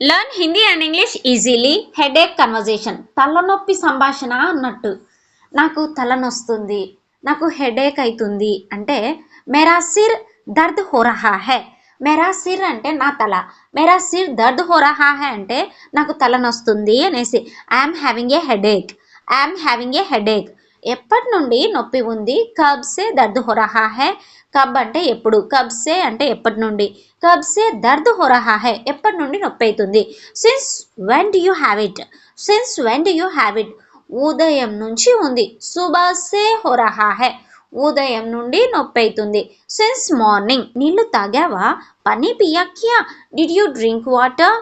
Learn Hindi and English easily headache conversation తలనొప్పి సంభాషణ అన్నట్టు. నాకు తలనొస్తుంది. నాకు హెడేక్ అవుతుంది అంటే మేరా సిర్ దర్ద్ హో రహా మెరా మేరా సిర్ అంటే నా తల. మేరా సిర్ దర్ద్ హో రహా అంటే నాకు తలనొస్తుంది అనేసి. I'm having a headache. I'm having a headache. ఎప్పటి నుండి నొప్పి ఉంది? కబ్సే దర్ద్ హొరహా హే. కబ్ అంటే ఎప్పుడు? కబ్సే అంటే ఎప్పటి నుండి కబ్సే దర్ద్ హొరహా హే ఎప్పటి నుండి నొప్పి అవుతుంది since when do you have it since when do you have it ఉదయం నుంచి ఉంది. సుబా హోరహా హే ఉదయం నుండి నొప్పి అవుతుంది సిన్స్ మార్నింగ్ నీళ్ళు తాగావా? పని పియాక్యా డిడ్ యూ డ్రింక్ వాటర్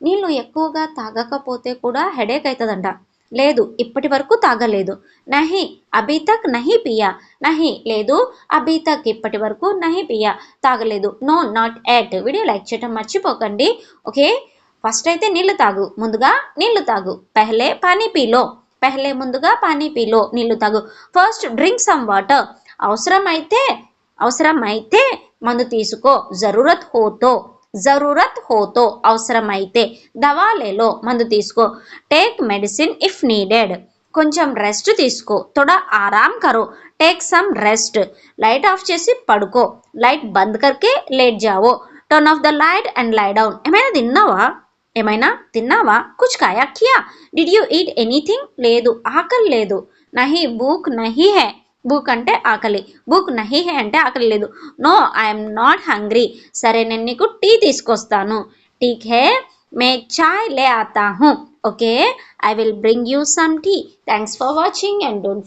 నీళ్ళు ఎక్కువగా తాగకపోతే కూడా హెడేక్ అవుతుందంట లేదు ఇప్పటి వరకు తాగలేదు. నహి అభీ తక్ నహి పియా. నహి లేదు అభీ తక్ ఇప్పటి వరకు నహి పియా. తాగలేదు. No not at video like చేయటం మర్చిపోకండి. ఓకే? ఫస్ట్ అయితే నీళ్ళు తాగు. ముందుగా నీళ్ళు తాగు. పెహలే పానీ పీలో. పెహలే ముందుగా పానీ పీలో. నీళ్ళు తాగు. First drink some water. అవసరమైతే అవసరమైతే మందు తీసుకో. జరూరత్ హోతో. జరూరత్ హోతో అవసరమైతే దవాలేలో మందు తీసుకో. Take medicine if needed. కొంచెం రెస్ట్ తీసుకో. తొడ ఆరామ్ కరో. Take some rest. Light off చేసి పడుకో. లైట్ బంద్ కర్కే లేట్ జావో. Turn off the light and lie down. ఏమైనా తిన్నావా? ఏమైనా తిన్నావా? కుచ్ కాయా కియా డిడ్ యూ ఈట్ ఎనీథింగ్? లేదు. ఆకలి లేదు. నహి భూక్ నహి హే. భూక్ అంటే ఆకలి. భూక్ నహి హే అంటే ఆకలి లేదు. No I'm not hungry. సరే నేను నీకు టీ తీసుకొస్తాను. టీక్ హే మే చాయ్ లే ఆతా who. Okay I will bring you some tea. Thanks for watching and don't